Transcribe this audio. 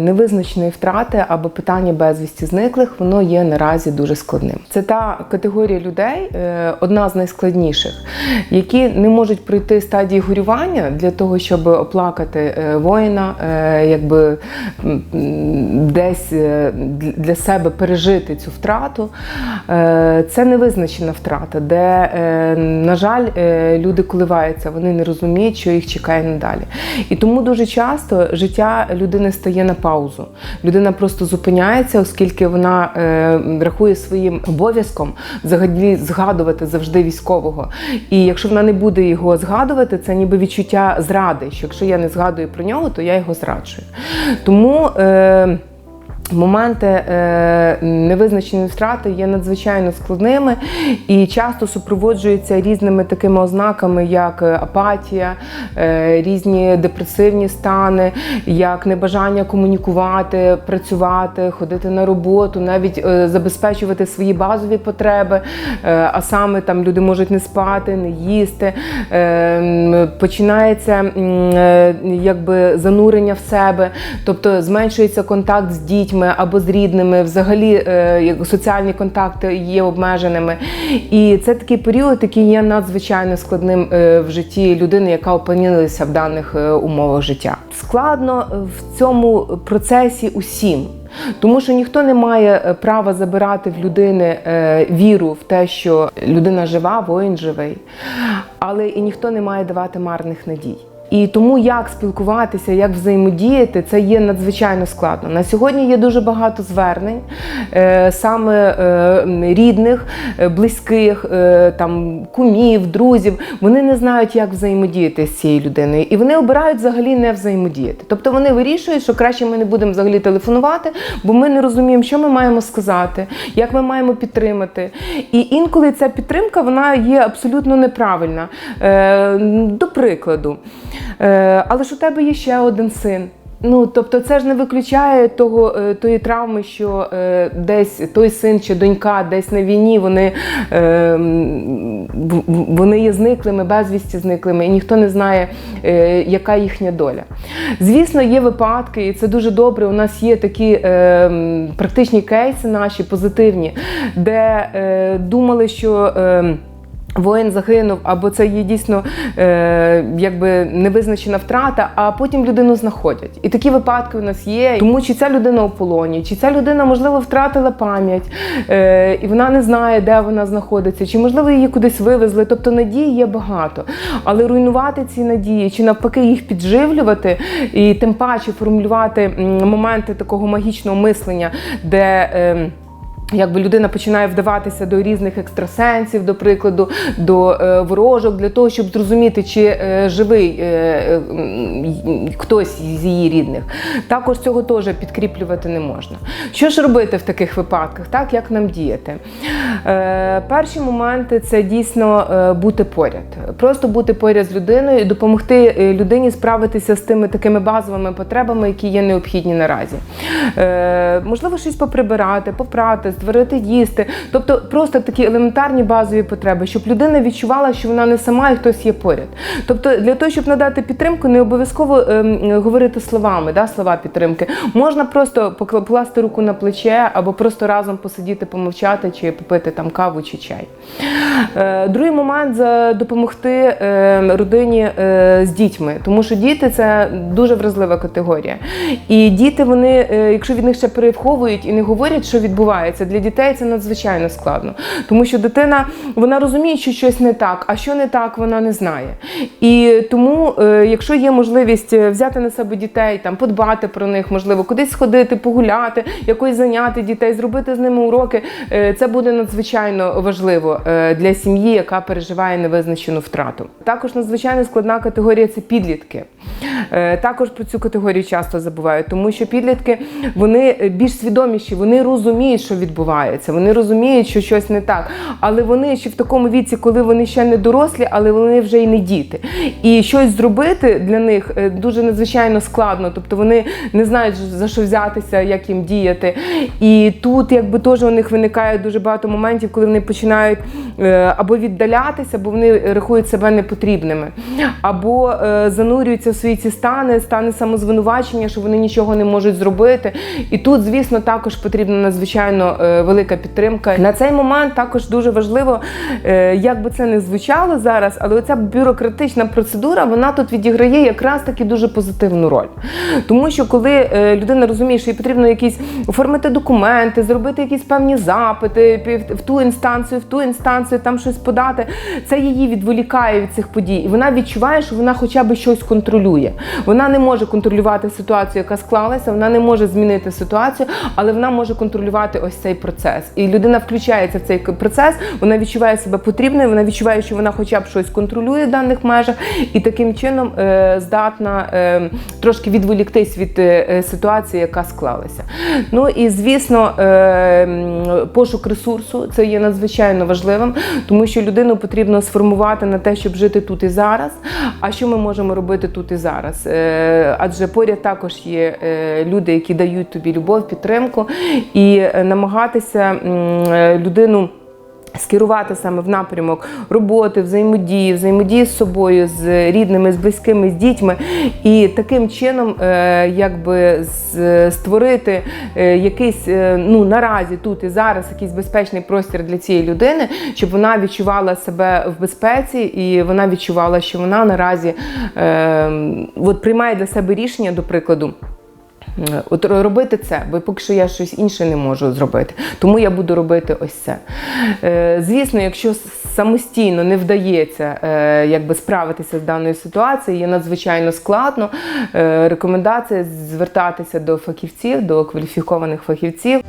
невизначеної втрати або питання безвісті зниклих, воно є наразі дуже складним. Це та категорія людей, е, одна з найскладніших, які не можуть пройти стадії горювання для того, щоб оплакати е, воїна, е, якби десь е, для себе пережити цю втрату. Е, Це невизначена втрата, де, е, на жаль, е, люди коливаються, вони не розуміють, що їх чекає надалі. І тому дуже часто життя людини стає на паузу. Людина просто зупиняється, оскільки вона е, рахує своїм обов'язком взагалі згадувати завжди військового. І якщо вона не буде його згадувати, це ніби відчуття зради. Що якщо я не згадую про нього, то я його зраджую. Тому. Е, Моменти е, невизначеної втрати є надзвичайно складними і часто супроводжуються різними такими ознаками, як е, апатія, е, різні депресивні стани, як небажання комунікувати, працювати, ходити на роботу, навіть забезпечувати свої базові потреби. А саме там люди можуть не спати, не їсти. Починається якби занурення в себе, тобто зменшується контакт з дітьми або з рідними, взагалі е, соціальні контакти є обмеженими. І це такий період, який є надзвичайно складним е, в житті людини, яка опинилася в даних е, умовах життя. Складно в цьому процесі усім. Тому що ніхто не має права забирати в людини віру в те, що людина жива, воїн живий, але і ніхто не має давати марних надій. І тому як спілкуватися, як взаємодіяти, це є надзвичайно складно. На сьогодні є дуже багато звернень е, саме е, рідних, е, близьких, там кумів, друзів. Вони не знають, як взаємодіяти з цією людиною, і вони обирають взагалі не взаємодіяти. Тобто вони вирішують, що краще ми не будемо взагалі телефонувати, бо ми не розуміємо, що ми маємо сказати, як ми маємо підтримати. І інколи ця підтримка вона є абсолютно неправильна. До прикладу. Е, але ж у тебе є ще один син. Ну, тобто, це ж не виключає того, е, тої травми, що е, десь той син чи донька десь на війні, вони, е, вони є зниклими, безвісті зниклими, і ніхто не знає, е, яка їхня доля. Звісно, є випадки, і це дуже добре. У нас є такі е, практичні кейси наші позитивні, де е, думали, що. Е, Воїн загинув, або це є дійсно е, якби невизначена втрата, а потім людину знаходять. І такі випадки у нас є. Тому чи ця людина у полоні, чи ця людина, можливо, втратила пам'ять, е, і вона не знає, де вона знаходиться, чи можливо її кудись вивезли. Тобто надій є багато. Але руйнувати ці надії, чи навпаки їх підживлювати, і тим паче формулювати моменти такого магічного мислення, де. Е, Якби людина починає вдаватися до різних екстрасенсів, до прикладу, до е, ворожок, для того, щоб зрозуміти, чи е, живий е, е, хтось з її рідних. Також цього теж підкріплювати не можна. Що ж робити в таких випадках? Так, як нам діяти? Е, перші моменти це дійсно е, бути поряд. Просто бути поряд з людиною і допомогти е, людині справитися з тими такими базовими потребами, які є необхідні наразі. Е, можливо, щось поприбирати, попрати, створити їсти. Тобто просто такі елементарні базові потреби, щоб людина відчувала, що вона не сама і хтось є поряд. Тобто, для того, щоб надати підтримку, не обов'язково ем, говорити словами, да, слова підтримки. Можна просто покласти руку на плече або просто разом посидіти, помовчати чи попити там каву чи чай. Е, другий момент допомогти е, родині е, з дітьми, тому що діти це дуже вразлива категорія. І діти, вони, е, якщо від них ще переховують і не говорять, що відбувається, для дітей це надзвичайно складно. Тому що дитина вона розуміє, що щось не так, а що не так, вона не знає. І тому, е, якщо є можливість е, взяти на себе дітей, там подбати про них, можливо, кудись сходити, погуляти, якось зайняти дітей, зробити з ними уроки, е, це буде надзвичайно важливо для сім'ї, яка переживає невизначену втрату. Також надзвичайно складна категорія це підлітки. Е, Також про цю категорію часто забувають, тому що підлітки вони більш свідоміші, вони розуміють, що відбувається, вони розуміють, що щось не так. Але вони ще в такому віці, коли вони ще не дорослі, але вони вже й не діти. І щось зробити для них е, дуже надзвичайно складно. Тобто вони не знають за що взятися, як їм діяти. І тут, якби теж у них виникає дуже багато моментів, коли вони починають е, або віддалятися, або вони рахують себе непотрібними, або занурюються в свої ці стани, стани самозвинувачення, що вони нічого не можуть зробити. І тут, звісно, також потрібна надзвичайно е, велика підтримка. На цей момент також дуже важливо, е, як би це не звучало зараз, але оця бюрократична процедура вона тут відіграє якраз таки дуже позитивну роль. Тому що коли е, людина розуміє, що їй потрібно якісь оформити документи, зробити якісь певні запити в ту інстанцію, в ту інстанцію, там щось подати, це її відволікає від цих подій. І вона відчуває, що вона хоча б щось контролює. Вона не може контролювати ситуацію, яка склалася, вона не може змінити ситуацію, але вона може контролювати ось цей процес. І людина включається в цей процес, вона відчуває себе потрібною, вона відчуває, що вона хоча б щось контролює в даних межах, і таким чином е, здатна е, трошки відволіктись від е, е, ситуації, яка склалася. Ну і звісно, е, пошук ресурсу це є надзвичайно важливим, тому що людину потрібно сформувати на те, щоб жити тут і зараз. А що ми можемо робити тут і зараз? Е, Адже поряд також є е, люди, які дають тобі любов, підтримку, і е, намагатися людину. Скерувати саме в напрямок роботи, взаємодії, взаємодії з собою, з рідними, з близькими, з дітьми, і таким чином, е, якби створити е, якийсь е, ну наразі тут і зараз якийсь безпечний простір для цієї людини, щоб вона відчувала себе в безпеці, і вона відчувала, що вона наразі от приймає для себе рішення, до прикладу. Е, От робити це, бо поки що я щось інше не можу зробити. Тому я буду робити ось це. Е, Звісно, якщо самостійно не вдається е, якби справитися з даною ситуацією, є надзвичайно складно. Рекомендація звертатися до фахівців, до кваліфікованих фахівців.